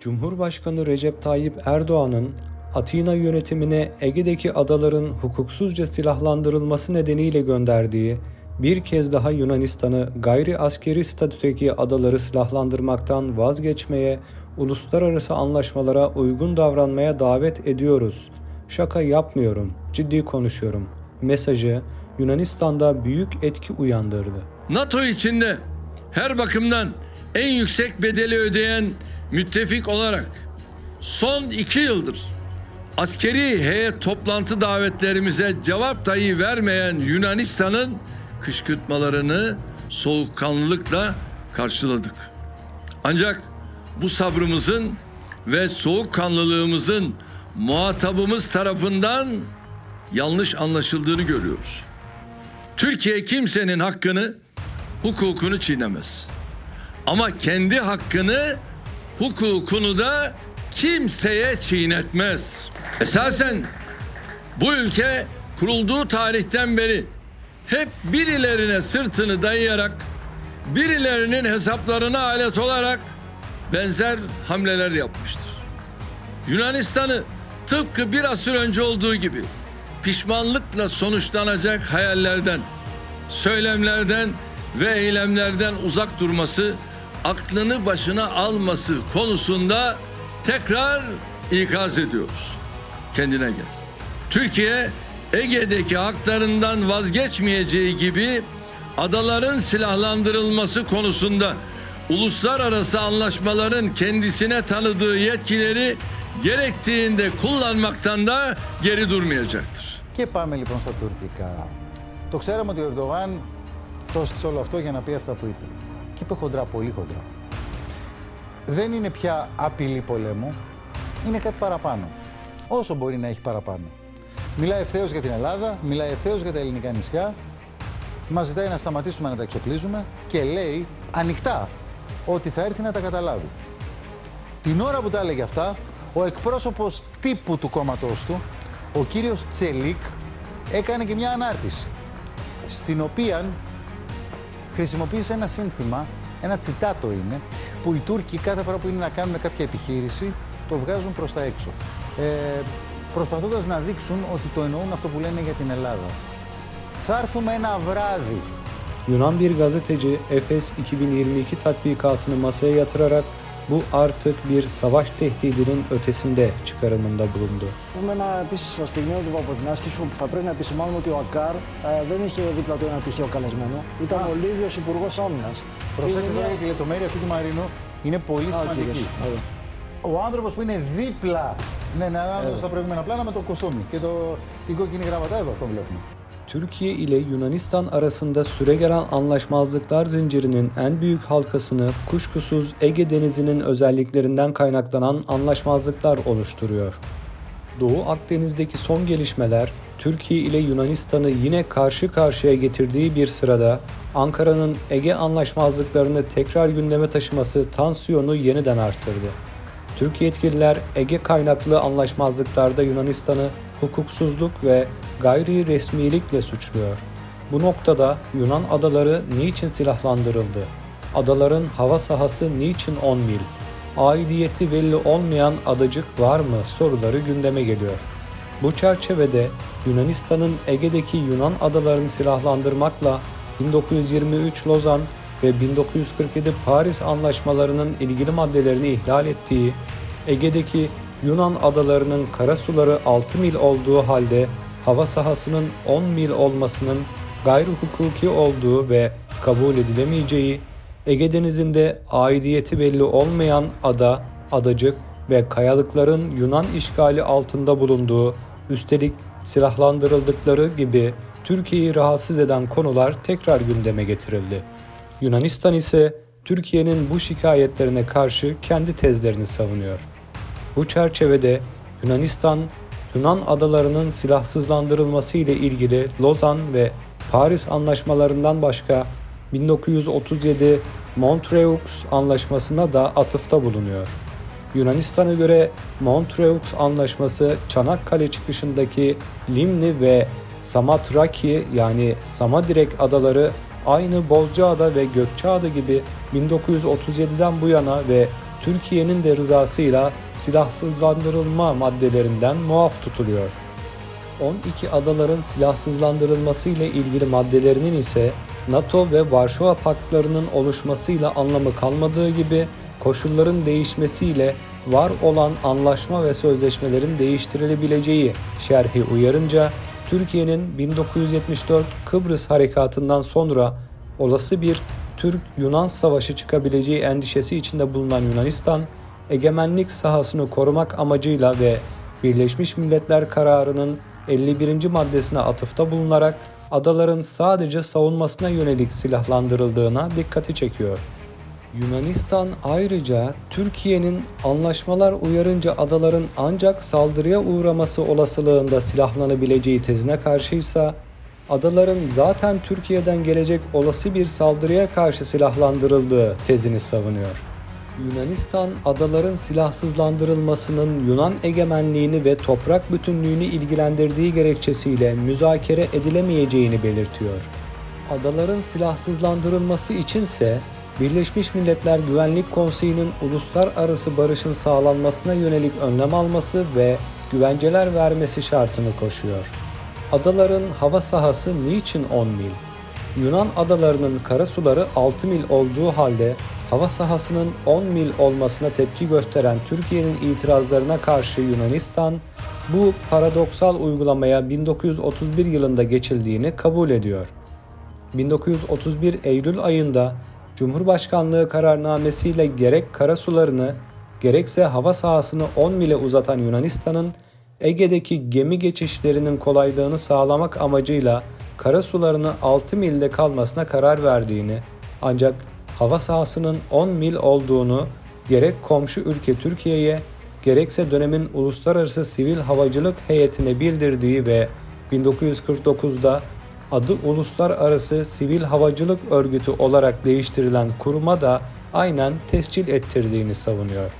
Cumhurbaşkanı Recep Tayyip Erdoğan'ın Atina yönetimine Ege'deki adaların hukuksuzca silahlandırılması nedeniyle gönderdiği bir kez daha Yunanistan'ı gayri askeri statüdeki adaları silahlandırmaktan vazgeçmeye, uluslararası anlaşmalara uygun davranmaya davet ediyoruz. Şaka yapmıyorum, ciddi konuşuyorum. Mesajı Yunanistan'da büyük etki uyandırdı. NATO içinde her bakımdan en yüksek bedeli ödeyen müttefik olarak son iki yıldır askeri heyet toplantı davetlerimize cevap dahi vermeyen Yunanistan'ın kışkırtmalarını soğukkanlılıkla karşıladık. Ancak bu sabrımızın ve soğukkanlılığımızın muhatabımız tarafından yanlış anlaşıldığını görüyoruz. Türkiye kimsenin hakkını, hukukunu çiğnemez. Ama kendi hakkını, hukukunu da kimseye çiğnetmez. Esasen bu ülke kurulduğu tarihten beri hep birilerine sırtını dayayarak, birilerinin hesaplarına alet olarak benzer hamleler yapmıştır. Yunanistan'ı tıpkı bir asır önce olduğu gibi pişmanlıkla sonuçlanacak hayallerden, söylemlerden ve eylemlerden uzak durması, aklını başına alması konusunda tekrar ikaz ediyoruz. Kendine gel. Türkiye Ege'deki haklarından vazgeçmeyeceği gibi adaların silahlandırılması konusunda uluslararası anlaşmaların kendisine tanıdığı yetkileri gerektiğinde kullanmaktan da geri durmayacaktır. Και πάμε λοιπόν στα τουρκικά. Το ξέραμε ότι ο Ερντογάν το έστησε όλο αυτό για να πει αυτά που είπε. Και είπε χοντρά, πολύ χοντρά. Δεν είναι πια απειλή πολέμου, είναι κάτι παραπάνω. Όσο μπορεί να έχει παραπάνω. Μιλάει ευθέως για την Ελλάδα, μιλάει ευθέως για τα ελληνικά νησιά, μας ζητάει να σταματήσουμε να τα εξοπλίζουμε και λέει ανοιχτά ότι θα έρθει να τα καταλάβει. Την ώρα που τα έλεγε αυτά, ο εκπρόσωπος τύπου του κόμματός του, ο κύριος Τσελίκ, έκανε και μια ανάρτηση, στην οποία χρησιμοποίησε ένα σύνθημα, ένα τσιτάτο είναι, που οι Τούρκοι κάθε φορά που είναι να κάνουν κάποια επιχείρηση, το βγάζουν προς τα έξω. Ε, προσπαθώντας να δείξουν ότι το εννοούν αυτό που λένε για την Ελλάδα. Θα έρθουμε ένα βράδυ Yunan bir gazeteci Efes 2022 tatbikatını masaya yatırarak bu artık bir savaş tehdidinin ötesinde çıkarımında bulundu. Έχουμε ένα επίση στιγμιότυπο από την άσκηση που θα πρέπει να επισημάνουμε ότι ο Ακάρ ε, δεν είχε δίπλα του ένα τυχαίο καλεσμένο. Ήταν ο Λίβιος Υπουργός Άμυνας. Προσέξτε τώρα για τη λεπτομέρεια αυτή του Μαρίνου είναι πολύ σημαντική. Ο άνθρωπος που είναι δίπλα. Ναι, ναι, ο άνθρωπος στα προηγούμενα πλάνα με το κοστούμι και το, την κόκκινη γραβατά εδώ, αυτό βλέπουμε. Türkiye ile Yunanistan arasında süregelen anlaşmazlıklar zincirinin en büyük halkasını kuşkusuz Ege Denizi'nin özelliklerinden kaynaklanan anlaşmazlıklar oluşturuyor. Doğu Akdeniz'deki son gelişmeler Türkiye ile Yunanistan'ı yine karşı karşıya getirdiği bir sırada Ankara'nın Ege anlaşmazlıklarını tekrar gündeme taşıması tansiyonu yeniden arttırdı. Türk yetkililer Ege kaynaklı anlaşmazlıklarda Yunanistan'ı hukuksuzluk ve gayri resmilikle suçluyor. Bu noktada Yunan adaları niçin silahlandırıldı? Adaların hava sahası niçin 10 mil? Aidiyeti belli olmayan adacık var mı soruları gündeme geliyor. Bu çerçevede Yunanistan'ın Ege'deki Yunan adalarını silahlandırmakla 1923 Lozan ve 1947 Paris anlaşmalarının ilgili maddelerini ihlal ettiği, Ege'deki Yunan adalarının karasuları 6 mil olduğu halde hava sahasının 10 mil olmasının gayri hukuki olduğu ve kabul edilemeyeceği, Ege Denizi'nde aidiyeti belli olmayan ada, adacık ve kayalıkların Yunan işgali altında bulunduğu, üstelik silahlandırıldıkları gibi Türkiye'yi rahatsız eden konular tekrar gündeme getirildi. Yunanistan ise Türkiye'nin bu şikayetlerine karşı kendi tezlerini savunuyor. Bu çerçevede Yunanistan, Yunan adalarının silahsızlandırılması ile ilgili Lozan ve Paris anlaşmalarından başka 1937 Montreux Anlaşması'na da atıfta bulunuyor. Yunanistan'a göre Montreux Anlaşması Çanakkale çıkışındaki Limni ve Samatraki yani Samadirek adaları aynı Bozcaada ve Gökçeada gibi 1937'den bu yana ve Türkiye'nin de rızasıyla silahsızlandırılma maddelerinden muaf tutuluyor. 12 adaların silahsızlandırılması ile ilgili maddelerinin ise NATO ve Varşova paktlarının oluşmasıyla anlamı kalmadığı gibi koşulların değişmesiyle var olan anlaşma ve sözleşmelerin değiştirilebileceği şerhi uyarınca Türkiye'nin 1974 Kıbrıs harekatından sonra olası bir Türk-Yunan savaşı çıkabileceği endişesi içinde bulunan Yunanistan, egemenlik sahasını korumak amacıyla ve Birleşmiş Milletler kararının 51. maddesine atıfta bulunarak adaların sadece savunmasına yönelik silahlandırıldığına dikkati çekiyor. Yunanistan ayrıca Türkiye'nin anlaşmalar uyarınca adaların ancak saldırıya uğraması olasılığında silahlanabileceği tezine karşıysa adaların zaten Türkiye'den gelecek olası bir saldırıya karşı silahlandırıldığı tezini savunuyor. Yunanistan adaların silahsızlandırılmasının Yunan egemenliğini ve toprak bütünlüğünü ilgilendirdiği gerekçesiyle müzakere edilemeyeceğini belirtiyor. Adaların silahsızlandırılması içinse Birleşmiş Milletler Güvenlik Konseyi'nin uluslararası barışın sağlanmasına yönelik önlem alması ve güvenceler vermesi şartını koşuyor. Adaların hava sahası niçin 10 mil? Yunan adalarının karasuları 6 mil olduğu halde hava sahasının 10 mil olmasına tepki gösteren Türkiye'nin itirazlarına karşı Yunanistan bu paradoksal uygulamaya 1931 yılında geçildiğini kabul ediyor. 1931 Eylül ayında Cumhurbaşkanlığı kararnamesiyle gerek karasularını gerekse hava sahasını 10 mile uzatan Yunanistan'ın Ege'deki gemi geçişlerinin kolaylığını sağlamak amacıyla karasularını 6 milde kalmasına karar verdiğini ancak hava sahasının 10 mil olduğunu gerek komşu ülke Türkiye'ye gerekse dönemin uluslararası sivil havacılık heyetine bildirdiği ve 1949'da adı Uluslararası Sivil Havacılık Örgütü olarak değiştirilen kuruma da aynen tescil ettirdiğini savunuyor.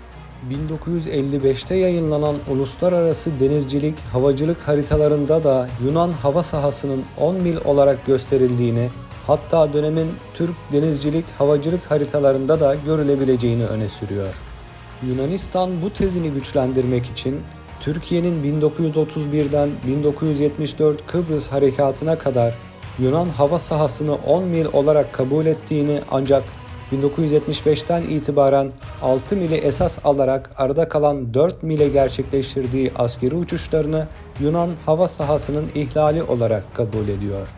1955'te yayınlanan uluslararası denizcilik, havacılık haritalarında da Yunan hava sahasının 10 mil olarak gösterildiğini, hatta dönemin Türk denizcilik, havacılık haritalarında da görülebileceğini öne sürüyor. Yunanistan bu tezini güçlendirmek için Türkiye'nin 1931'den 1974 Kıbrıs harekatına kadar Yunan hava sahasını 10 mil olarak kabul ettiğini ancak 1975'ten itibaren 6 mili esas alarak arada kalan 4 mile gerçekleştirdiği askeri uçuşlarını Yunan hava sahasının ihlali olarak kabul ediyor.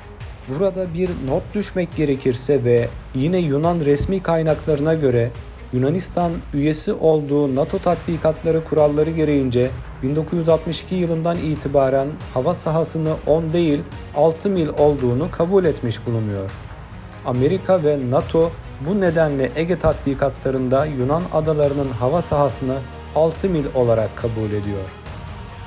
Burada bir not düşmek gerekirse ve yine Yunan resmi kaynaklarına göre Yunanistan üyesi olduğu NATO tatbikatları kuralları gereğince 1962 yılından itibaren hava sahasını 10 değil 6 mil olduğunu kabul etmiş bulunuyor. Amerika ve NATO bu nedenle Ege tatbikatlarında Yunan adalarının hava sahasını 6 mil olarak kabul ediyor.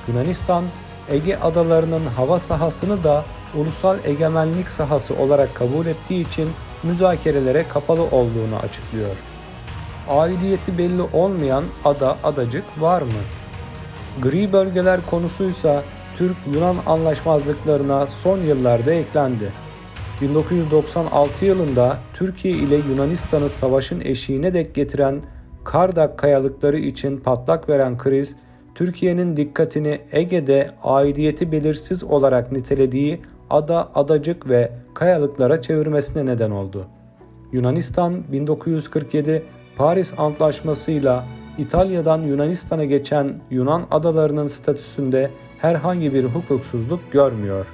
Yunanistan, Ege adalarının hava sahasını da ulusal egemenlik sahası olarak kabul ettiği için müzakerelere kapalı olduğunu açıklıyor. Aidiyeti belli olmayan ada adacık var mı? Gri bölgeler konusuysa Türk-Yunan anlaşmazlıklarına son yıllarda eklendi. 1996 yılında Türkiye ile Yunanistan'ı savaşın eşiğine dek getiren Kardak kayalıkları için patlak veren kriz, Türkiye'nin dikkatini Ege'de aidiyeti belirsiz olarak nitelediği ada, adacık ve kayalıklara çevirmesine neden oldu. Yunanistan 1947 Paris Antlaşması'yla İtalya'dan Yunanistan'a geçen Yunan adalarının statüsünde herhangi bir hukuksuzluk görmüyor.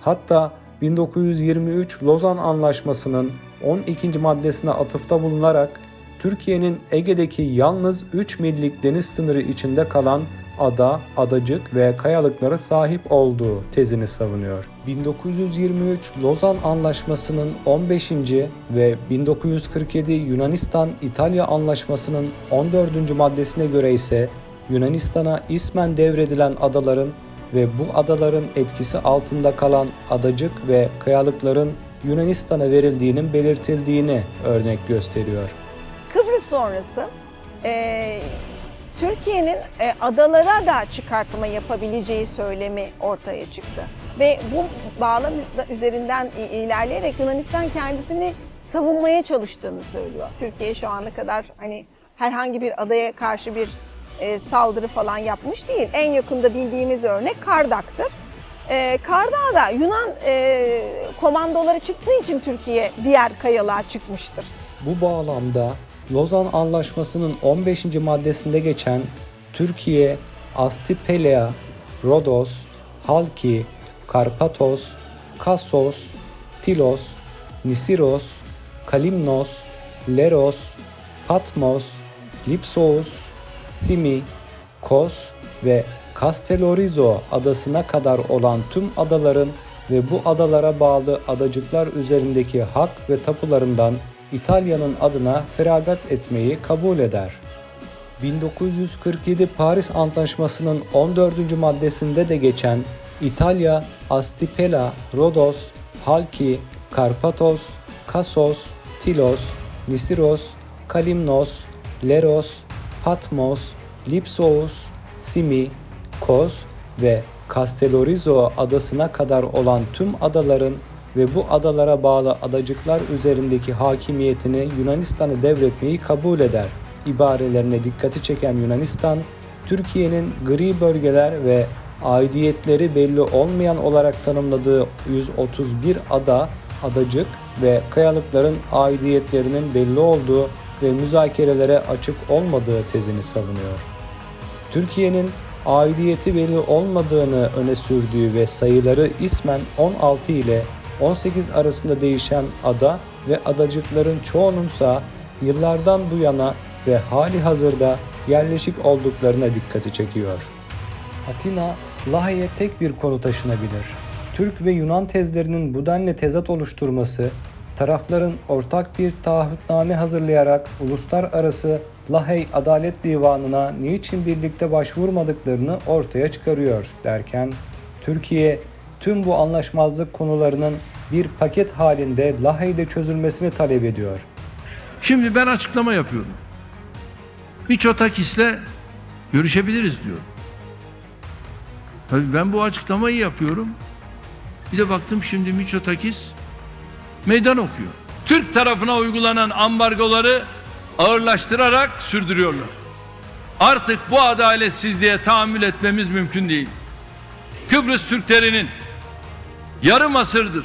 Hatta 1923 Lozan Anlaşması'nın 12. maddesine atıfta bulunarak Türkiye'nin Ege'deki yalnız 3 millik deniz sınırı içinde kalan ada, adacık ve kayalıklara sahip olduğu tezini savunuyor. 1923 Lozan Anlaşması'nın 15. ve 1947 Yunanistan-İtalya Anlaşması'nın 14. maddesine göre ise Yunanistan'a ismen devredilen adaların ve bu adaların etkisi altında kalan adacık ve kayalıkların Yunanistan'a verildiğinin belirtildiğini örnek gösteriyor. Kıbrıs sonrası e, Türkiye'nin e, adalara da çıkartma yapabileceği söylemi ortaya çıktı. Ve bu bağlam üzerinden ilerleyerek Yunanistan kendisini savunmaya çalıştığını söylüyor. Türkiye şu ana kadar hani herhangi bir adaya karşı bir e, saldırı falan yapmış değil. En yakında bildiğimiz örnek Kardak'tır. E, Kardağ da Yunan e, komandoları çıktığı için Türkiye diğer kayalığa çıkmıştır. Bu bağlamda Lozan Anlaşması'nın 15. maddesinde geçen Türkiye, Astipelea, Rodos, Halki, Karpatos, Kassos, Tilos, Nisiros, Kalimnos, Leros, Patmos, Lipsos, Simi, Kos ve Castellorizo adasına kadar olan tüm adaların ve bu adalara bağlı adacıklar üzerindeki hak ve tapularından İtalya'nın adına feragat etmeyi kabul eder. 1947 Paris Antlaşması'nın 14. maddesinde de geçen İtalya, Astipela, Rodos, Halki, Karpatos, Kassos, Tilos, Nisiros, Kalimnos, Leros, Patmos, Lipsos, Simi, Kos ve Castellorizo adasına kadar olan tüm adaların ve bu adalara bağlı adacıklar üzerindeki hakimiyetini Yunanistan'a devretmeyi kabul eder. İbarelerine dikkati çeken Yunanistan, Türkiye'nin gri bölgeler ve aidiyetleri belli olmayan olarak tanımladığı 131 ada, adacık ve kayalıkların aidiyetlerinin belli olduğu ve müzakerelere açık olmadığı tezini savunuyor. Türkiye'nin aidiyeti belli olmadığını öne sürdüğü ve sayıları ismen 16 ile 18 arasında değişen ada ve adacıkların çoğununsa yıllardan bu yana ve hali hazırda yerleşik olduklarına dikkati çekiyor. Atina, Lahey'e tek bir konu taşınabilir. Türk ve Yunan tezlerinin bu denli tezat oluşturması, tarafların ortak bir taahhütname hazırlayarak uluslararası Lahey Adalet Divanı'na niçin birlikte başvurmadıklarını ortaya çıkarıyor derken, Türkiye tüm bu anlaşmazlık konularının bir paket halinde Lahey'de çözülmesini talep ediyor. Şimdi ben açıklama yapıyorum. Miçotakis'le görüşebiliriz diyor. Tabii ben bu açıklamayı yapıyorum. Bir de baktım şimdi Miçotakis meydan okuyor. Türk tarafına uygulanan ambargoları ağırlaştırarak sürdürüyorlar. Artık bu adaletsizliğe tahammül etmemiz mümkün değil. Kıbrıs Türklerinin yarım asırdır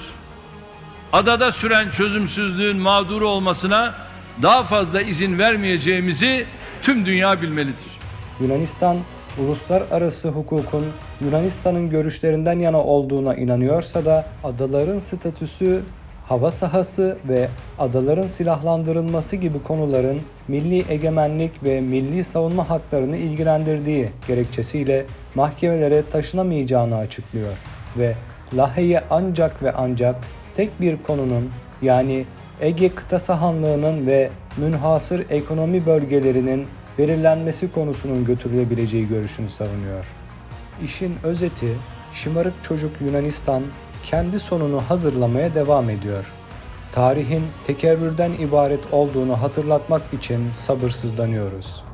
adada süren çözümsüzlüğün mağduru olmasına daha fazla izin vermeyeceğimizi tüm dünya bilmelidir. Yunanistan, uluslararası hukukun Yunanistan'ın görüşlerinden yana olduğuna inanıyorsa da adaların statüsü, hava sahası ve adaların silahlandırılması gibi konuların milli egemenlik ve milli savunma haklarını ilgilendirdiği gerekçesiyle mahkemelere taşınamayacağını açıklıyor ve Lahey'e ancak ve ancak tek bir konunun yani Ege kıta sahanlığının ve münhasır ekonomi bölgelerinin belirlenmesi konusunun götürülebileceği görüşünü savunuyor. İşin özeti, şımarık çocuk Yunanistan kendi sonunu hazırlamaya devam ediyor. Tarihin tekerrürden ibaret olduğunu hatırlatmak için sabırsızlanıyoruz.